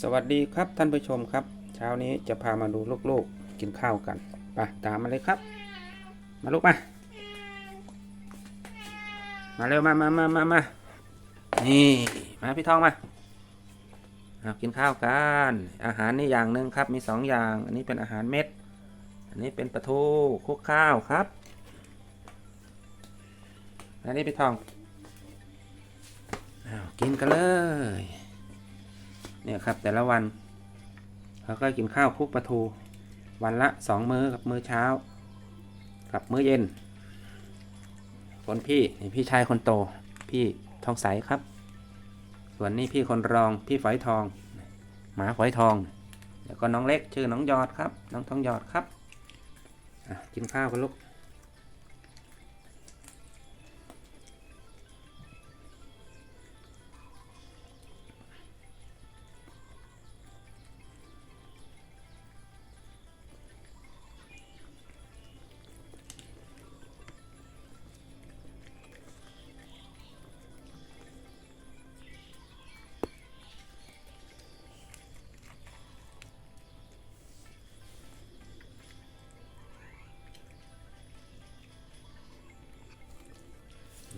สวัสดีครับท่านผู้ชมครับ เช้านี้จะพามาดูลูกๆกินข้าวกันไปตามมาเลยครับ มาลูกมา มาเร็วมามามามามานี่มาพี่ทองมาเอากินข้าวกัน อาหารนี่อย่างหนึ่งครับมีสองอย่าง อันนี้เป็นอาหารเม็ด อันนี้เป็นปลาทูคุกข้าวครับอันนี้พี่ทองอากินกันเลย เนี่ยครับแต่ละวันเขาก็กินข้าวคลุกปลาทูวันละสองมื้อกับมื้อเช้า กับมื้อเย็นคนพี่นี่พี่ชายคนโต พี่ทองใสครับ ส่วนนี้พี่คนรองพี่ฝอยทอง หมาฝอยทอง แล้วก็น้องเล็กชื่อน้องยอดครับ น้องทองยอดครับกินข้าวกันลูก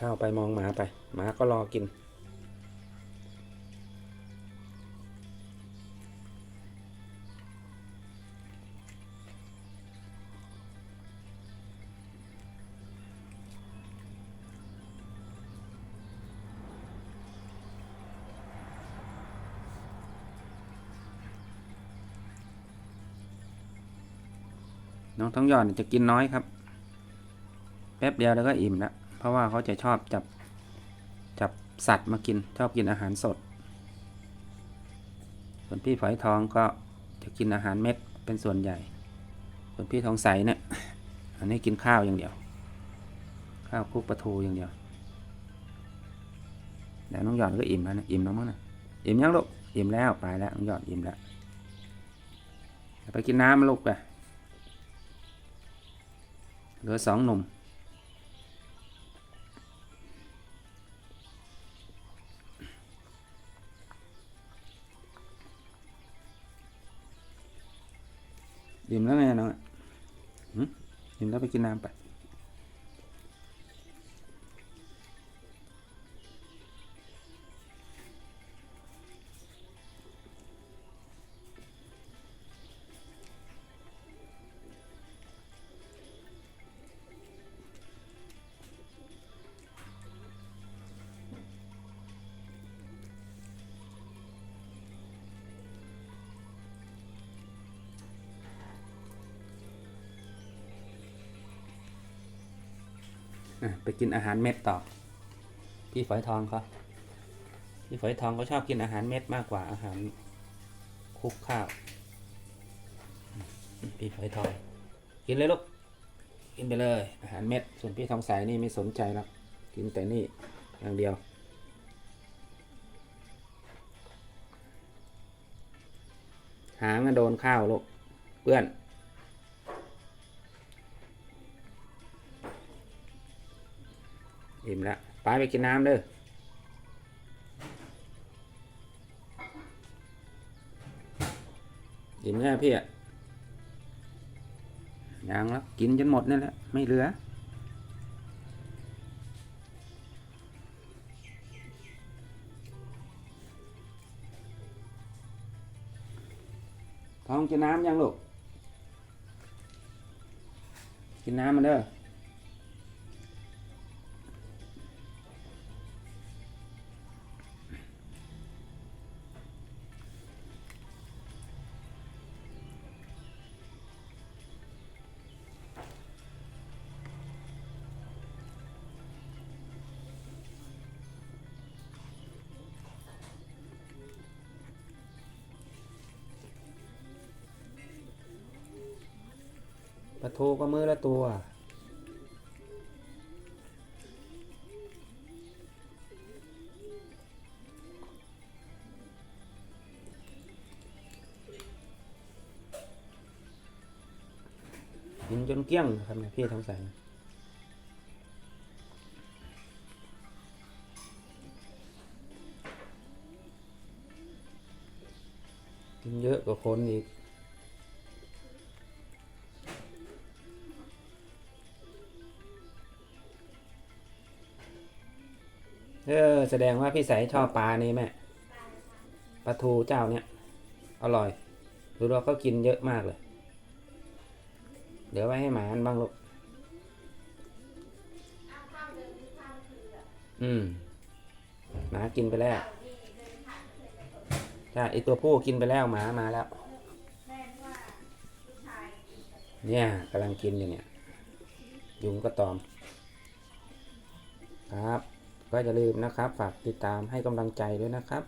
ข้าวไปมองหมาไป หมาก็รอกิน น้องท้องหยอดจะกินน้อยครับ แป๊บเดียวแล้วก็อิ่มแล้ว เพราะว่าเขาจะชอบจับจับสัตว์มากินชอบกินอาหารสด ส่วนพี่ฝอยทองก็จะกินอาหารเม็ดเป็นส่วนใหญ่ ส่วนพี่ทองใสเนี่ยอันนี้กินข้าวอย่างเดียว ข้าวคลุกปลาทูอย่างเดียวแล้วน้องหยอดก็อิ่มแล้วนะอิ่มแล้วมั้งนะอิ่มยังลูกอิ่มแล้วไปแล้วน้องหยอดอิ่มแล้วไปกินน้ำลูกไปเหลือสองหนุ่ม อิ่มแล้วไงน้องอะหึอิ่มแล้วไปกินน้ำไป ไปกินอาหารเม็ดต่อ พี่ฝอยทองเขาพี่ฝอยทองเขาชอบกินอาหารเม็ดมากกว่าอาหารคุกข้าว พี่ฝอยทอง กินเลยลูก กินไปเลย อาหารเม็ด ส่วนพี่ทองใสนี่ไม่สนใจหรอกกินแต่นี่อย่างเดียวหางโดนข้าวลูกเพื่อน อิ่มแล้วไปไปกินน้ำเด้ออิ่มแล้วพี่อะยังแล้วกินจนหมดนี่แหละไม่เหลือท้องกินน้ำยังลูก กินน้ำมาเด้อ ปลาทูก็มือละตัว กินจนเกลี้ยงครับเนี่ยพี่ทองใสเยอะกว่าคนอีก เออ แสดงว่าพี่ใสชอบปลานี่แม่ปลาทูเจ้าเนี่ย อร่อยดูเราก็กินเยอะมากเลย เดี๋ยวไว้ให้หมามันบ้างลูกอืมหมากินไปแล้วใช่ไอตัวผู้กินไปแล้วหมามาแล้ว เนี่ยกำลังกินอยู่เนี่ย ยุงก็ตอม ครับ ก็อย่าลืมนะครับ ฝากติดตามให้กำลังใจด้วยนะครับ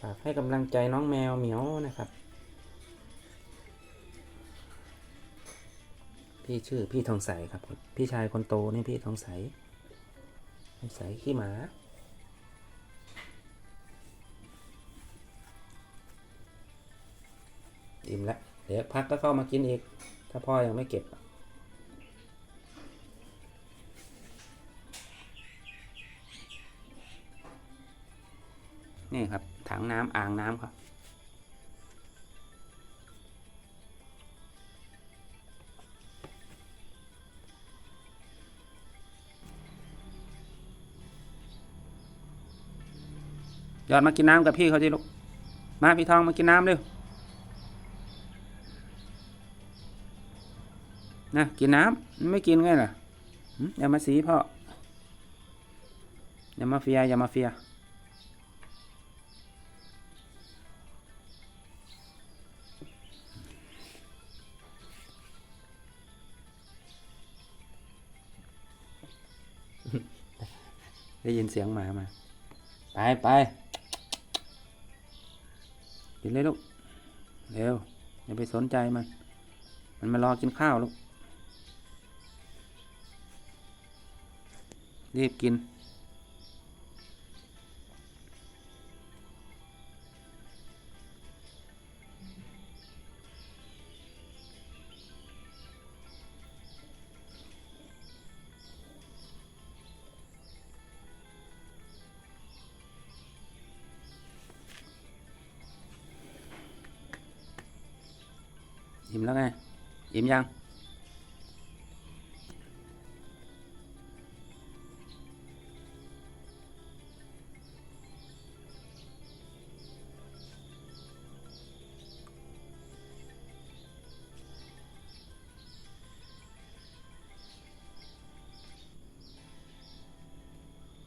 ฝากให้กำลังใจน้องแมวเหมียวนะครับ พี่ชื่อพี่ทองใสครับ พี่ชายคนโตนี่พี่ทองใสทองใสขี้หมาอิ่มแล้วเดี๋ยวพักก็เข้ามากินอีก ถ้าพ่อยังไม่เก็บ นี่ครับถังน้ำอ่างน้ำครับยอดมากินน้ำกับพี่เขาสิลูก มาพี่ทองมากินน้ำเร็วนะกินน้ำไม่กินไงล่ะอย่ามาสีพ่ออย่ามาเฟียอย่ามาเฟีย ได้ยินเสียงหมามา ไปไปกินเลยลูก เร็ว อย่าไปสนใจมัน มันมารอกินข้าวลูก รีบกิน อิ่มแล้วไงอิ่มยัง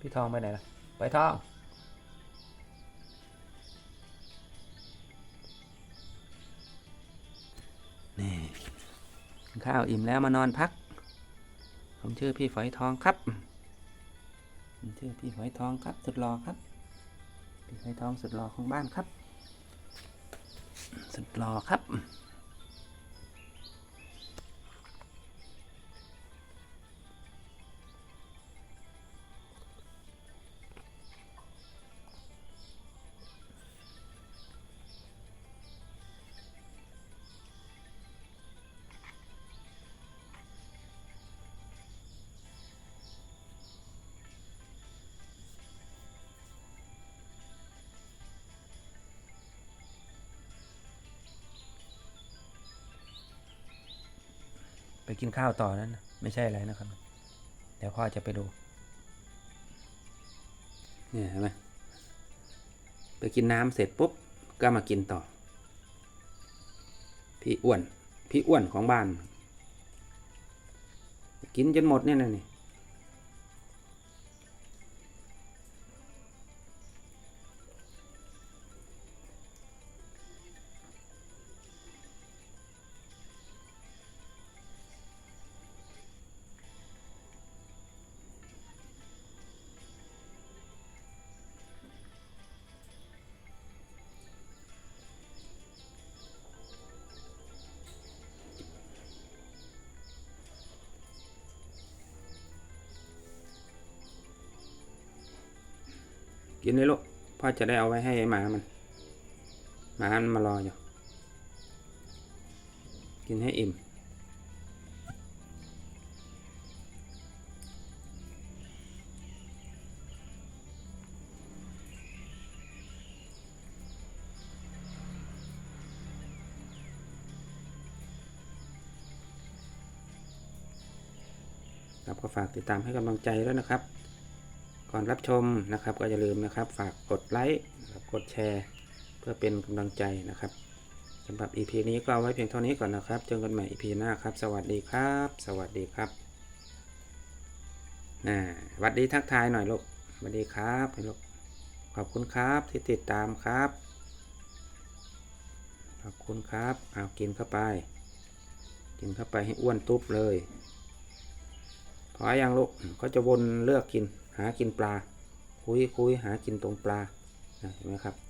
พี่ทองไปไหนล่ะไปทอง ข้าวอิ่มแล้วมานอนพัก ผมชื่อพี่ฝอยทองครับผมชื่อพี่ฝอยทองครับ สุดหล่อครับ พี่ฝอยทองสุดหล่อของบ้านครับ สุดหล่อครับ ไปกินข้าวต่อนั้นนะไม่ใช่อะไรนะครับ เดี๋ยวพ่อจะไปดูเนี่ยเห็นไหมไปกินน้ำเสร็จปุ๊บก็มากินต่อ พี่อ้วน พี่อ้วนของบ้าน กินจนหมดเนี่ยนะนี่ กินเลยลูกพ่อจะได้เอาไว้ให้หมามัน หมามันมารออยู่ กินให้อิ่ม ครับก็ฝากติดตามให้กำลังใจแล้วนะครับ ก่อนรับชมนะครับ ก็อย่าลืมนะครับ ฝากกดไลค์กดแชร์ เพื่อเป็นกำลังใจนะครับสำหรับ EP นี้ก็เอาไว้เพียงเท่านี้ก่อนนะครับ เจอกันใหม่ EP หน้าครับ สวัสดีครับ สวัสดีครับน่าสวัสดีทักทายหน่อยลูกสวัสดีครับลูกขอบคุณครับที่ติดตามครับ ขอบคุณครับ เอากินเข้าไป กินเข้าไปให้อ้วนตุ๊บเลยพอยังลูกเขาจะวนเลือกกิน หากินปลา คุยคุยหากินตรงปลาเห็นไหมครับ